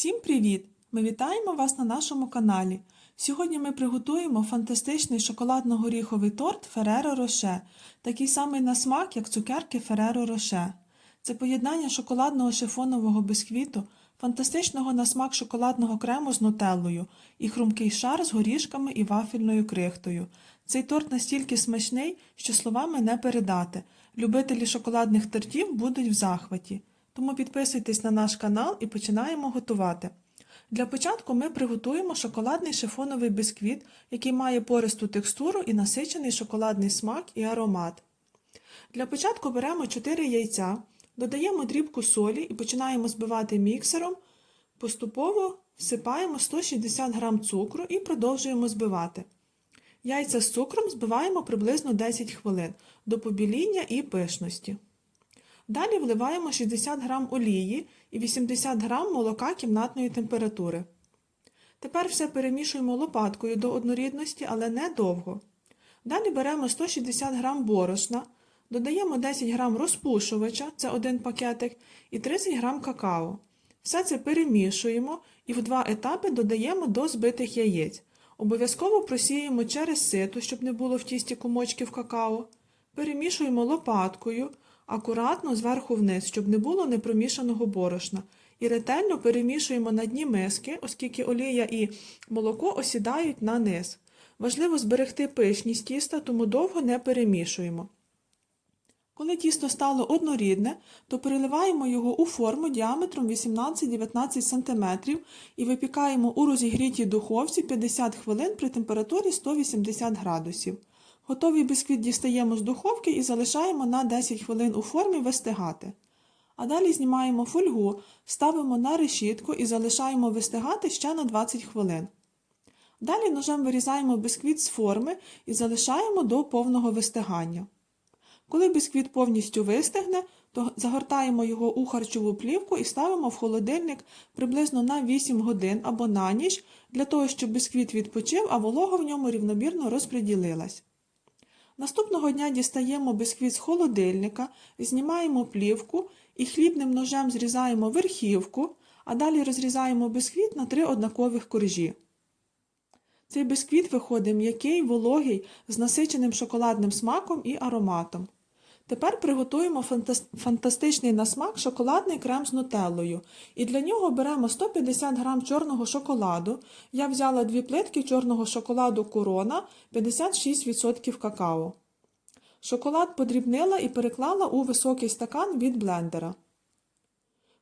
Всім привіт! Ми вітаємо вас на нашому каналі. Сьогодні ми приготуємо фантастичний шоколадно-горіховий торт Ferrero Rocher, такий самий на смак, як цукерки Ferrero Rocher. Це поєднання шоколадного шифонового бисквіту, фантастичного на смак шоколадного крему з нутеллою і хрумкий шар з горішками і вафельною крихтою. Цей торт настільки смачний, що словами не передати. Любителі шоколадних тортів будуть в захваті. Тому підписуйтесь на наш канал і починаємо готувати. Для початку ми приготуємо шоколадний шифоновий бисквіт, який має пористу текстуру і насичений шоколадний смак і аромат. Для початку беремо 4 яйця, додаємо дрібку солі і починаємо збивати міксером. Поступово всипаємо 160 г цукру і продовжуємо збивати. Яйця з цукром збиваємо приблизно 10 хвилин до побіління і пишності. Далі вливаємо 60 г олії і 80 г молока кімнатної температури. Тепер все перемішуємо лопаткою до однорідності, але не довго. Далі беремо 160 г борошна, додаємо 10 г розпушувача, це один пакетик, і 30 г какао. Все це перемішуємо і в два етапи додаємо до збитих яєць. Обов'язково просіємо через сито, щоб не було в тісті комочків какао. Перемішуємо лопаткою акуратно зверху вниз, щоб не було непромішаного борошна. І ретельно перемішуємо на дні миски, оскільки олія і молоко осідають на низ. Важливо зберегти пишність тіста, тому довго не перемішуємо. Коли тісто стало однорідне, то переливаємо його у форму діаметром 18-19 см і випікаємо у розігрітій духовці 50 хвилин при температурі 180 градусів. Готовий бісквіт дістаємо з духовки і залишаємо на 10 хвилин у формі вистигати. А далі знімаємо фольгу, ставимо на решітку і залишаємо вистигати ще на 20 хвилин. Далі ножем вирізаємо бісквіт з форми і залишаємо до повного вистигання. Коли бісквіт повністю вистигне, то загортаємо його у харчову плівку і ставимо в холодильник приблизно на 8 годин або на ніч, для того, щоб бісквіт відпочив, а волога в ньому рівномірно розподілилась. Наступного дня дістаємо бисквіт з холодильника, знімаємо плівку і хлібним ножем зрізаємо верхівку, а далі розрізаємо бисквіт на три однакових коржі. Цей бисквіт виходить м'який, вологий, з насиченим шоколадним смаком і ароматом. Тепер приготуємо фантастичний на смак шоколадний крем з нутеллою. І для нього беремо 150 г чорного шоколаду. Я взяла дві плитки чорного шоколаду корона 56% какао. Шоколад подрібнила і переклала у високий стакан від блендера.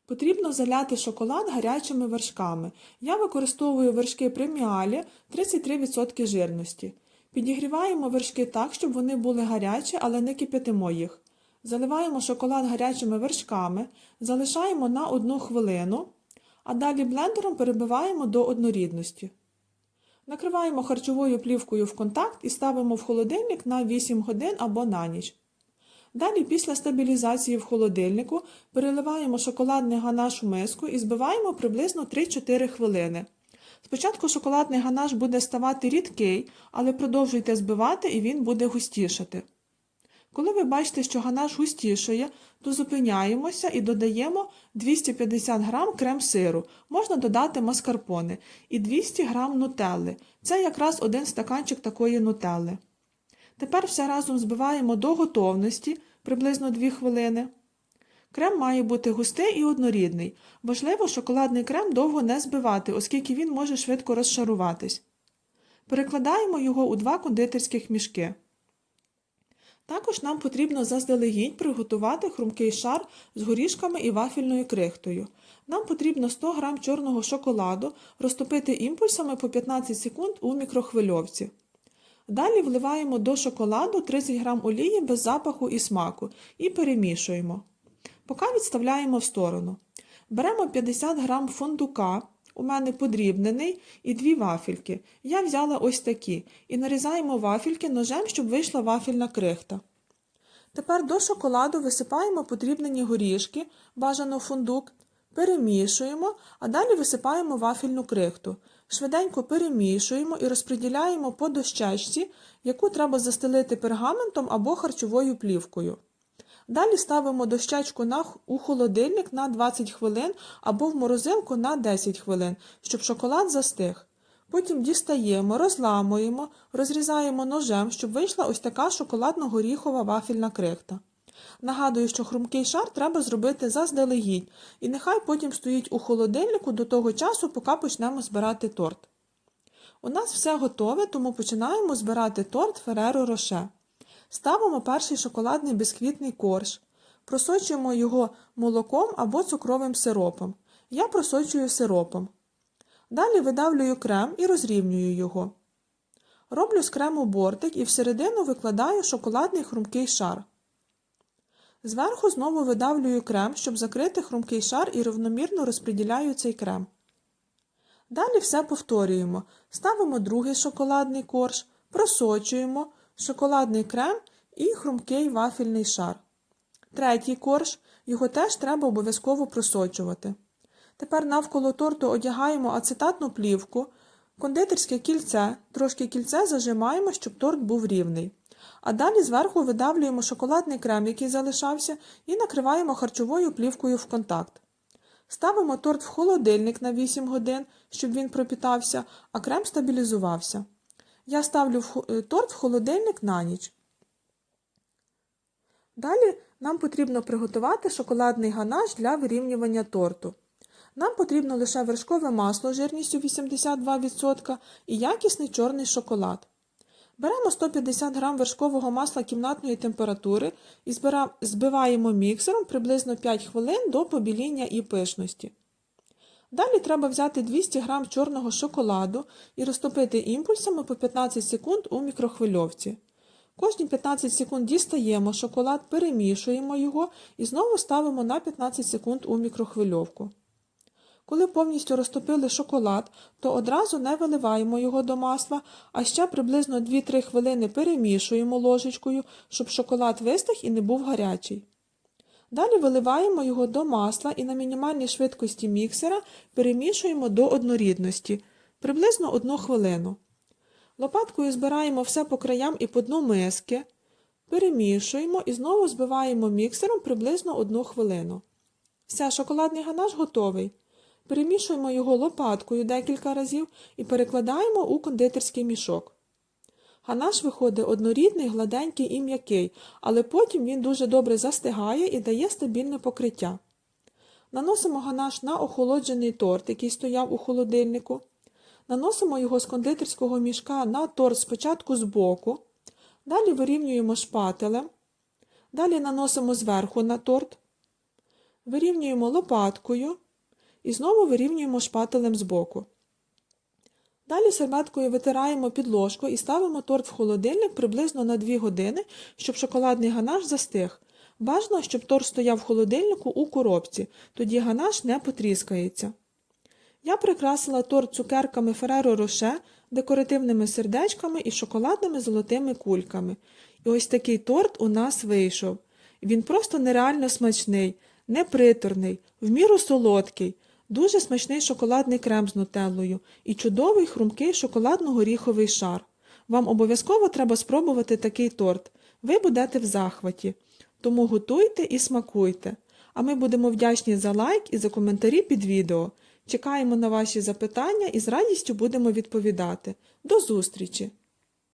Потрібно заляти шоколад гарячими вершками. Я використовую вершки преміалі 33% жирності. Підігріваємо вершки так, щоб вони були гарячі, але не кип'ятимо їх. Заливаємо шоколад гарячими вершками, залишаємо на 1 хвилину, а далі блендером перебиваємо до однорідності. Накриваємо харчовою плівкою в контакт і ставимо в холодильник на 8 годин або на ніч. Далі, після стабілізації в холодильнику, переливаємо шоколадний ганаш у миску і збиваємо приблизно 3-4 хвилини. Спочатку шоколадний ганаш буде ставати рідкий, але продовжуйте збивати і він буде густішати. Коли ви бачите, що ганаш густішає, то зупиняємося і додаємо 250 г крем-сиру, можна додати маскарпоне, і 200 г нутелли. Це якраз один стаканчик такої нутелли. Тепер все разом збиваємо до готовності приблизно 2 хвилини. Крем має бути густий і однорідний. Важливо шоколадний крем довго не збивати, оскільки він може швидко розшаруватись. Перекладаємо його у два кондитерських мішки. Також нам потрібно заздалегідь приготувати хрумкий шар з горішками і вафельною крихтою. Нам потрібно 100 г чорного шоколаду розтопити імпульсами по 15 секунд у мікрохвильовці. Далі вливаємо до шоколаду 30 г олії без запаху і смаку і перемішуємо. Поки відставляємо в сторону. Беремо 50 г фундука, у мене подрібнений, і дві вафельки. Я взяла ось такі. І нарізаємо вафельки ножем, щоб вийшла вафельна крихта. Тепер до шоколаду висипаємо подрібнені горішки, бажано фундук, перемішуємо, а далі висипаємо вафельну крихту. Швиденько перемішуємо і розподіляємо по дощечці, яку треба застелити пергаментом або харчовою плівкою. Далі ставимо дощечку на, у холодильник на 20 хвилин або в морозилку на 10 хвилин, щоб шоколад застиг. Потім дістаємо, розламуємо, розрізаємо ножем, щоб вийшла ось така шоколадно-горіхова вафельна крихта. Нагадую, що хрумкий шар треба зробити заздалегідь, і нехай потім стоїть у холодильнику до того часу, поки почнемо збирати торт. У нас все готове, тому починаємо збирати торт Ferrero Rocher. Ставимо перший шоколадний бісквітний корж, просочуємо його молоком або цукровим сиропом. Я просочую сиропом. Далі видавлюю крем і розрівнюю його. Роблю з крему бортик і всередину викладаю шоколадний хрумкий шар. Зверху знову видавлюю крем, щоб закрити хрумкий шар і рівномірно розподіляю цей крем. Далі все повторюємо. Ставимо другий шоколадний корж, просочуємо шоколадний крем і хрумкий вафельний шар. Третій корж, його теж треба обов'язково просочувати. Тепер навколо торту одягаємо ацетатну плівку, кондитерське кільце, трошки кільце зажимаємо, щоб торт був рівний. А далі зверху видавлюємо шоколадний крем, який залишався, і накриваємо харчовою плівкою в контакт. Ставимо торт в холодильник на 8 годин, щоб він пропітався, а крем стабілізувався. Я ставлю е, торт в холодильник на ніч. Далі нам потрібно приготувати шоколадний ганаш для вирівнювання торту. Нам потрібно лише вершкове масло жирністю 82% і якісний чорний шоколад. Беремо 150 г вершкового масла кімнатної температури і збира- збиваємо міксером приблизно 5 хвилин до побіління і пишності. Далі треба взяти 200 г чорного шоколаду і розтопити імпульсами по 15 секунд у мікрохвильовці. Кожні 15 секунд дістаємо шоколад, перемішуємо його і знову ставимо на 15 секунд у мікрохвильовку. Коли повністю розтопили шоколад, то одразу не виливаємо його до масла, а ще приблизно 2-3 хвилини перемішуємо ложечкою, щоб шоколад вистиг і не був гарячий. Далі виливаємо його до масла і на мінімальній швидкості міксера перемішуємо до однорідності, приблизно 1 хвилину. Лопаткою збираємо все по краям і по дну миски, перемішуємо і знову збиваємо міксером приблизно 1 хвилину. Все, шоколадний ганаш готовий. Перемішуємо його лопаткою декілька разів і перекладаємо у кондитерський мішок. Ганаш виходить однорідний, гладенький і м'який, але потім він дуже добре застигає і дає стабільне покриття. Наносимо ганаш на охолоджений торт, який стояв у холодильнику. Наносимо його з кондитерського мішка на торт спочатку збоку, далі вирівнюємо шпателем, далі наносимо зверху на торт, вирівнюємо лопаткою і знову вирівнюємо шпателем збоку. Далі серветкою витираємо підложку і ставимо торт в холодильник приблизно на 2 години, щоб шоколадний ганаш застиг. Бажано, щоб торт стояв в холодильнику у коробці, тоді ганаш не потріскається. Я прикрасила торт цукерками Ferrero Rocher, декоративними сердечками і шоколадними золотими кульками. І ось такий торт у нас вийшов. Він просто нереально смачний, неприторний, в міру солодкий, дуже смачний шоколадний крем з нутеллою і чудовий хрумкий шоколадно-горіховий шар. Вам обов'язково треба спробувати такий торт. Ви будете в захваті. Тому готуйте і смакуйте. А ми будемо вдячні за лайк і за коментарі під відео. Чекаємо на ваші запитання і з радістю будемо відповідати. До зустрічі!